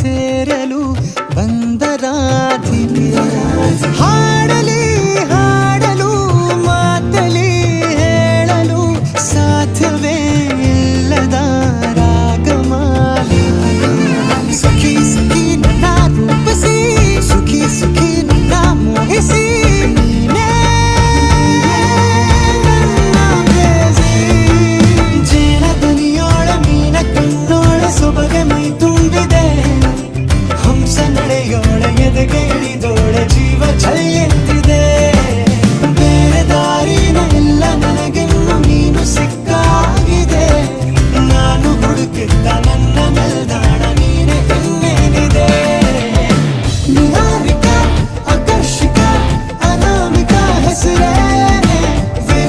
సేరలు देखे डोळे जीव छळी